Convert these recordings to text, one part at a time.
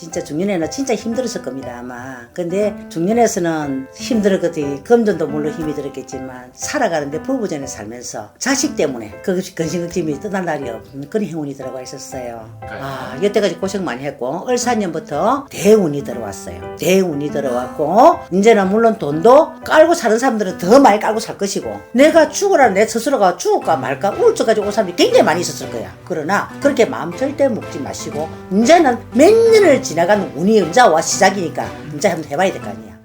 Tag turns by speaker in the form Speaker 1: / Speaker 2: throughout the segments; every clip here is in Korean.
Speaker 1: 진짜 중년에는 진짜 힘들었을 겁니다 아마. 근데 중년에서는 힘들었거든. 금전도 물론 힘이 들었겠지만 살아가는데 부부전에 살면서 자식 때문에 그것이 근심걱정이 떠날 날이 없는 그런 행운이 들어가 있었어요. 아 여태까지 고생 많이 했고 을사년부터 대운이 들어왔어요. 대운이 들어왔고 이제는 물론 돈도 깔고 사는 사람들은 더 많이 깔고 살 것이고 내가 죽으라 내 스스로가 죽을까 말까 우울증까지 온 사람들이 굉장히 많이 있었을 거야. 그러나 그렇게 마음 절대 먹지 마시고 이제는 몇 년을 지나간 운이 은자와 시작이니까 이제 한번 해봐야 될 거 아니야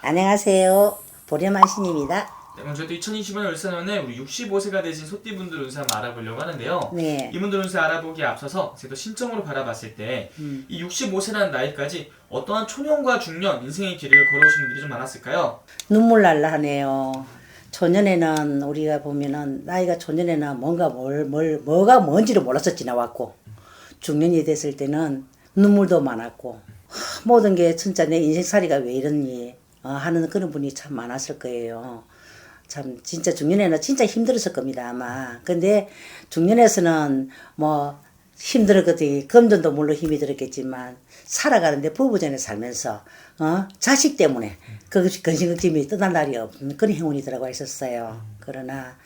Speaker 1: 안녕하세요 보렴한 신입니다
Speaker 2: 네, 먼저 또 2025년 울산원에 우리 65세가 되신 소띠분들 운세 한번 알아보려고 하는데요.
Speaker 1: 네.
Speaker 2: 이분들 운세 알아보기에 앞서서 제가 또 신청으로 바라봤을 때이 65세라는 나이까지 어떠한 초년과 중년 인생의 길을 걸어오신 분들이 좀 많았을까요?
Speaker 1: 눈물 날라 하네요. 초년에는 우리가 보면은 나이가 초년에는 뭔가 뭘, 뭘 뭐가 뭔지를 몰라서 지나왔고 중년이 됐을 때는 눈물도 많았고 하, 모든 게 진짜 내 인생살이가 왜 이러니 어, 하는 그런 분이 참 많았을 거예요. 참 진짜 중년에는 진짜 힘들었을 겁니다 아마. 근데 중년에서는 뭐 힘들었거든. 금전도 물론 힘이 들었겠지만 살아가는데 부부전에 살면서 어 자식 때문에 그것이 근심걱정이 떠날 날이 없는 그런 행운이 들어가 있었어요. 그러나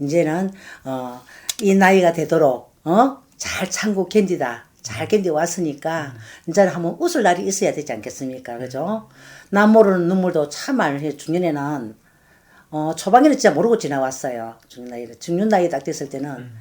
Speaker 1: 이제는 어 이 나이가 되도록 어잘 참고 견디다. 잘 견디 왔으니까 이제는 한번 웃을 날이 있어야 되지 않겠습니까? 그죠? 남 모르는 눈물도 참 많이. 중년에는 어, 초반에는 진짜 모르고 지나왔어요. 중년 나이, 중년 나이 딱 됐을 때는.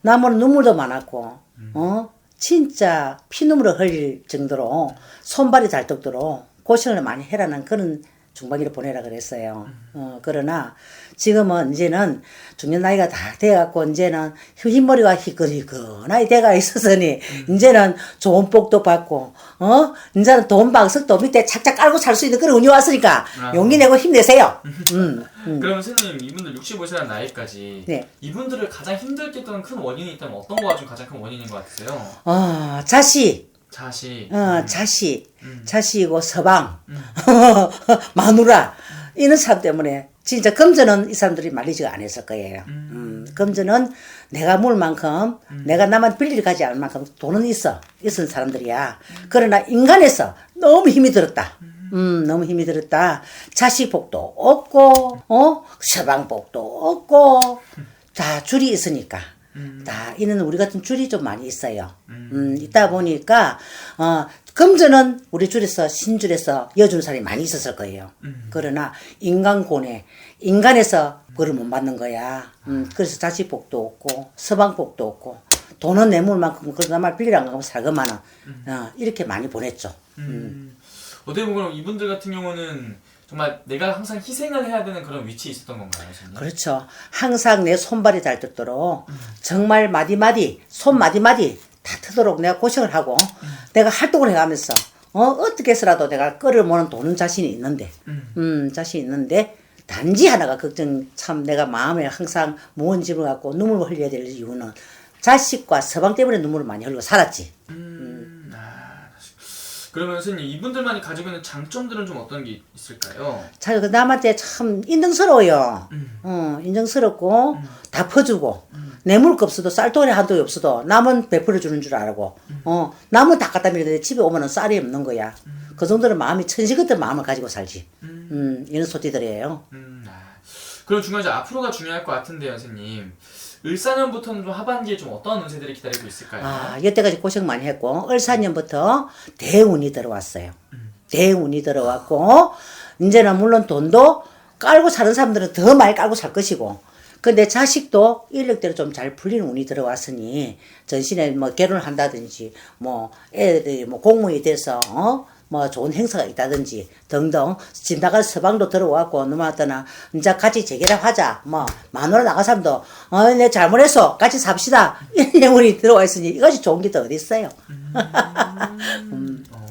Speaker 1: 남은 눈물도 많았고, 어, 진짜 피눈물을 흘릴 정도로 손발이 달떡도록 고생을 많이 해라는 그런 중반기를 보내라 그랬어요. 어, 그러나 지금은 이제는 중년 나이가 다 돼갖고 이제는 흰머리가 희끈희끈하게 돼가 있어서니 이제는 좋은 복도 받고 어 이제는 돈 방석도 밑에 착착 깔고 살 수 있는 그런 운이 왔으니까
Speaker 2: 아.
Speaker 1: 용기 내고 힘내세요. 음.
Speaker 2: 그러면 선생님 이분들 65세라는 나이까지
Speaker 1: 네.
Speaker 2: 이분들을 가장 힘들게 했던 큰 원인이 있다면 어떤 거가 좀 가장 큰 원인인 것 같으세요?
Speaker 1: 어, 자식,
Speaker 2: 자식,
Speaker 1: 어, 자식,
Speaker 2: 음.
Speaker 1: 자식이고 서방, 마누라 이런 사람 때문에 진짜 금전은 이 사람들이 말리지가 않았을 거예요. 음, 금전은 내가 물 만큼 내가 남한테 빌리를 가지 않을 만큼 돈은 있어 있은 사람들이야. 그러나 인간에서 너무 힘이 들었다. 음, 너무 힘이 들었다. 자식 복도 없고, 어, 서방 복도 없고, 다 줄이 있으니까. 다 이는 우리 같은 줄이 좀 많이 있어요. 음, 있다 보니까 어 금전은 우리 줄에서 신줄에서 여주는 사람이 많이 있었을 거예요. 그러나 인간고뇌 인간에서 그걸 못 받는 거야. 음, 그래서 자식복도 없고 서방복도 없고 돈은 내물만큼 그러나 말 빌리란 거 살거만은 어, 이렇게 많이 보냈죠.
Speaker 2: 음. 어떻게 보면 이분들 같은 경우는 정말 내가 항상 희생을 해야 되는 그런 위치에 있었던 건가요, 선생님?
Speaker 1: 그렇죠. 항상 내 손발이 닳도록 정말 마디마디, 손 마디마디 다 트도록 내가 고생을 하고 내가 활동을 해가면서 어, 어떻게 해서라도 내가 끌을 모는 도는 자신이 있는데, 음, 자신이 있는데 단지 하나가 걱정 참 내가 마음에 항상 무언 집을 갖고 눈물을 흘려야 될 이유는 자식과 서방 때문에 눈물을 많이 흘리고 살았지.
Speaker 2: 음, 아, 그러면 선생님 이분들만이 가지고 있는 장점들은 좀 어떤 게 있을까요?
Speaker 1: 자, 그 남한테 참 인정스러워요. 어, 인정스럽고, 다 퍼주고, 내물 거 없어도 쌀통에 한도 없어도 남은 베풀어 주는 줄 알고, 어, 남은 다 갖다 밀는데 집에 오면은 쌀이 없는 거야. 그 정도로 마음이 천시 같은 마음을 가지고 살지. 음, 이런 소띠들이에요.
Speaker 2: 음, 아. 그럼 중요한 이제 앞으로가 중요할 것 같은데요, 선생님. 을사년부터는 좀 하반기에 좀 어떤 운세들이 기다리고 있을까요?
Speaker 1: 아, 여태까지 고생 많이 했고, 을사년부터 대운이 들어왔어요. 대운이 들어왔고, 이제는 물론 돈도 깔고 사는 사람들은 더 많이 깔고 살 것이고, 근데 자식도 인력대로 좀 잘 풀리는 운이 들어왔으니, 전신에 뭐 결혼을 한다든지, 뭐 애들이 뭐 공무원이 돼서, 어? 뭐 좋은 행사가 있다든지 등등 집 나갈 서방도 들어왔고 누마더나 이제 같이 재결합하자. 뭐 마누라 나간 사람도 어내 잘못했어 같이 삽시다. 이런 운이 들어와 있으니 이것이 좋은 게 더 어디 있어요?
Speaker 2: 어.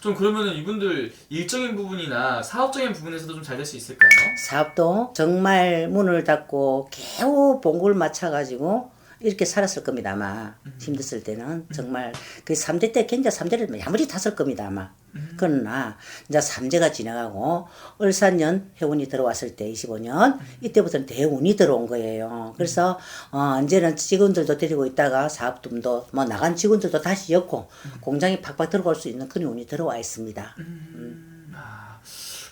Speaker 2: 좀 그러면은 이분들 일적인 부분이나 사업적인 부분에서도 좀 잘 될 수 있을까요?
Speaker 1: 사업도 정말 문을 닫고 겨우 봉구를 맞춰가지고 이렇게 살았을 겁니다 아마. 힘들었을 때는. 정말 그 3대 때 굉장히 3대를 야무지 탔을 겁니다 아마 그러나 이제 3제가 지나가고 을사년 해운이 들어왔을 때 25년 이때부터는 대운이 들어온 거예요 그래서 어 이제는 직원들도 데리고 있다가 사업dom도 뭐 나간 직원들도 다시 엮고 공장이 팍팍 들어갈 수 있는 그런 운이 들어와 있습니다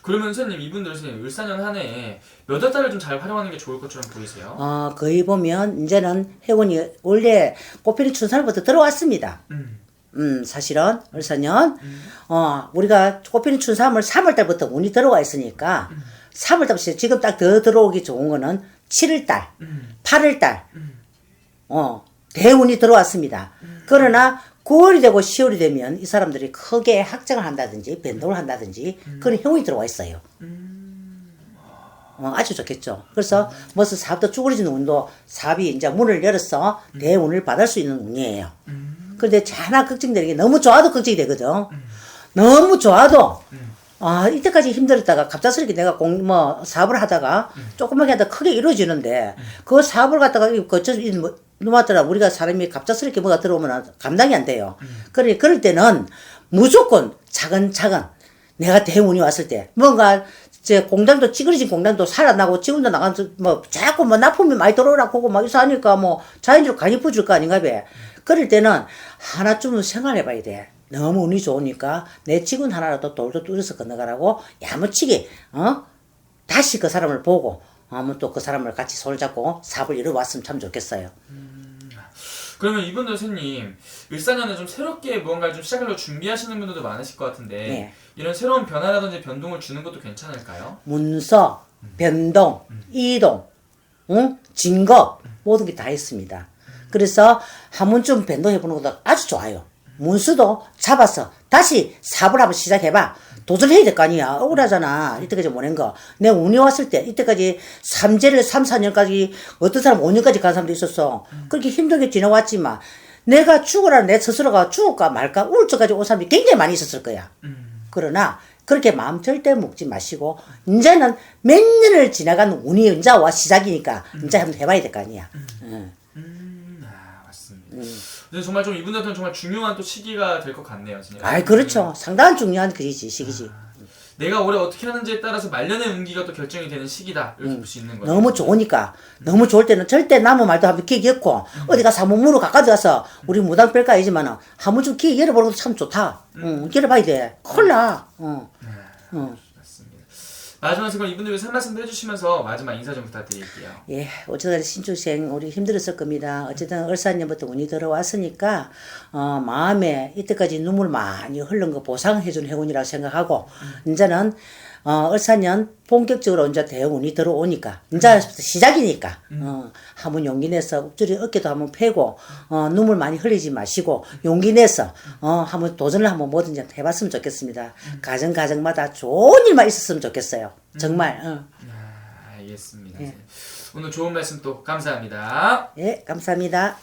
Speaker 2: 그러면 선생님 이분들 선생님 을사년 한 해에 몇월 달을 좀 잘 활용하는 게 좋을 것처럼 보이세요?
Speaker 1: 어 거의 보면 이제는 해운이 원래 꽃피는 춘살부터 들어왔습니다
Speaker 2: 음.
Speaker 1: 음, 사실은 을사년 어, 우리가 꽃피는 춘삼월 3월 달부터 운이 들어와 있으니까 3월 달부터 지금 딱 더 들어오기 좋은 거는 7월 달,
Speaker 2: 음.
Speaker 1: 8월 달. 어, 대운이 들어왔습니다. 그러나 9월이 되고 10월이 되면 이 사람들이 크게 확장을 한다든지 변동을 한다든지 그런 형이 들어와 있어요. 어, 아주 좋겠죠. 그래서 무슨 사업도 쭈그러지는 운도 사업이 이제 문을 열어서 대운을 받을 수 있는 운이에요. 근데 하나 걱정되는 게 너무 좋아도 걱정이 되거든. 너무 좋아도 아 이때까지 힘들었다가 갑작스럽게 내가 공 뭐 사업을 하다가 조그맣게 하다 크게 이루어지는데 그 사업을 갖다가 거쳐 뭐 누마더라 우리가 사람이 갑작스럽게 뭐가 들어오면 감당이 안 돼요. 그래 그럴 때는 무조건 차근차근 내가 대운이 왔을 때 뭔가 제 공장도 찌그러진 공장도 살아나고 지금도 나가서 뭐 자꾸 뭐 납품이 많이 들어오라 고고 막 이서 하니까 뭐 자연적으로 간이 부줄 거 아닌가 봐. 그럴 때는 하나쯤은 생각해 봐야 돼. 너무 운이 좋으니까 내 직원 하나라도 돌도 뚫어서 건너가라고 야무치게 어 다시 그 사람을 보고 한번 또그 사람을 같이 손잡고 사업을 이뤄왔으면 참 좋겠어요.
Speaker 2: 그러면 이분들 선생님 을사년에 좀 새롭게 무언가를 좀 시작하려고 준비하시는 분들도 많으실 것 같은데
Speaker 1: 네.
Speaker 2: 이런 새로운 변화라든지 변동을 주는 것도 괜찮을까요?
Speaker 1: 문서, 변동, 이동, 응? 증거 모든 게 다 있습니다. 그래서 한 번쯤 변동해 보는 것도 아주 좋아요. 문수도 잡아서 다시 사업을 한번 시작해봐. 도전해야 될 거 아니야. 억울하잖아. 이때까지 못한 거. 내 운이 왔을 때, 이때까지 삼재를 3, 4년까지, 어떤 사람 5년까지 간 사람도 있었어. 그렇게 힘들게 지나왔지만, 내가 죽으라 내 스스로가 죽을까 말까 우울증까지 온 사람이 굉장히 많이 있었을 거야. 그러나 그렇게 마음 절대 먹지 마시고 이제는 몇 년을 지나간 운이 이제 와 시작이니까 이제 한번 해봐야 될 거 아니야. 응.
Speaker 2: 음, 아 맞습니다. 근데 정말 좀 이분들한테는 정말 중요한 또 시기가 될 것 같네요, 진짜.
Speaker 1: 아이 그렇죠. 상당한 중요한 그이지 시기지.
Speaker 2: 내가 올해 어떻게 하는지에 따라서 말년의 운기가 또 결정이 되는 시기다 이렇게 볼 수 있는 거죠.
Speaker 1: 너무 좋으니까 너무 좋을 때는 절대 남의 말도 한번 귀 겼고 어디 가서 한번 물어 가까이 가서 우리 무당 뺄까 아니지만은 한번 좀귀 열어보는 것도 참 좋다. 응, 열어봐야 돼. 콜라. 어. 어.
Speaker 2: 마지막에 그럼 이분들 위해서 한 말씀 해주시면서 마지막 인사 좀 부탁드릴게요.
Speaker 1: 예, 어쨌든 신주생 우리 힘들었을 겁니다. 어쨌든 얼사년부터 운이 들어왔으니까 어, 마음에 이때까지 눈물 많이 흘른 거 보상해준 해운이라고 생각하고 이제는 어, 얼사년 본격적으로 이제 대운이 들어오니까 이제 시작이니까 어, 한번 용기 내서 엎드리 어깨도 한번 펴고 어, 눈물 많이 흘리지 마시고 용기 내서 어, 한번 도전을 한번 뭐든지 해봤으면 좋겠습니다. 가정 가정마다 좋은 일만 있었으면 좋겠어요. 정말. 어.
Speaker 2: 아, 알겠습니다. 오늘 좋은 말씀 또 감사합니다.
Speaker 1: 예, 감사합니다.